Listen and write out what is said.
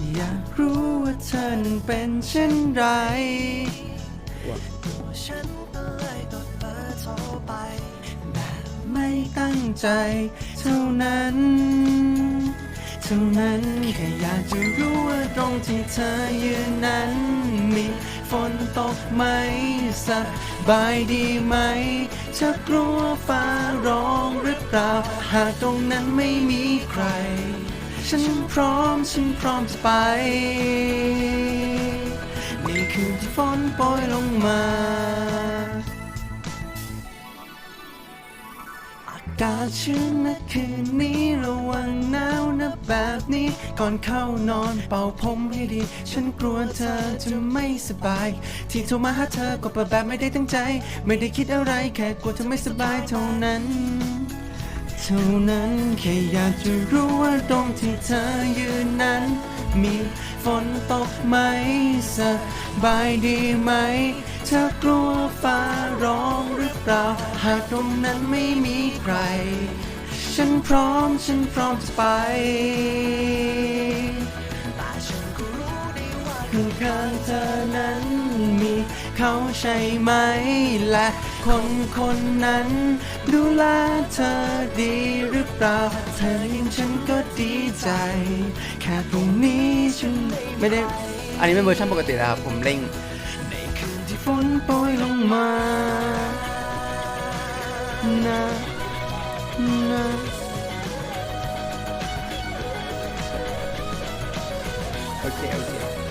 แค่อยากรู้ว่าเธอนั้นเป็นเช่นไรตัวฉันก็เลยกดเบอร์โทรไป แบบไม่ตั้งใจ เท่านั้น เท่านั้นแค่อยากจะรู้ว่าตรงที่เธอยืนนั้น มีฝนตกไหมสบายดีไหมเธอกลัวฟ้าร้องหรือเปล่า หากตรงนั้นไม่มีใคร ฉันพร้อม ฉันพร้อมจะไป ในคือที่ฝนโปรยลงมา อากาศชื้นนะคืนนี้ระวังหนาวนะแบบนี้ ก่อนเข้านอนเป่าผมให้ดี ฉันกลัวเธอจะไม่สบาย ที่โทรมาหาเธอก็เปิดแบบไม่ได้ตั้งใจ ไม่ได้คิดอะไรแค่กลัวเธอไม่สบายเท่านั้น ท่านั้นแค่อยากจะรู้ว่าตรงที่เธอยืนนั้น มีฝนตกไหมสบายดีไหม เธอกลัวฟ้าร้องหรือเปล่า หากตรงนั้นไม่มีใคร ฉันพร้อมฉันพร้อมจะไป ข้างเธอนั้นมีเขาใช่ไหม และคนคนนั้น ดูแลเธอดีหรือเปล่า เธอยิ่งฉันก็ดีใจ แค่ตรงนี้ฉันไม่ได้ อันนี้เป็นเวอร์ชันปกตินะครับ ผมเร่งในคืนที่ฝนโปรยลงมานะนะโอเคโอเค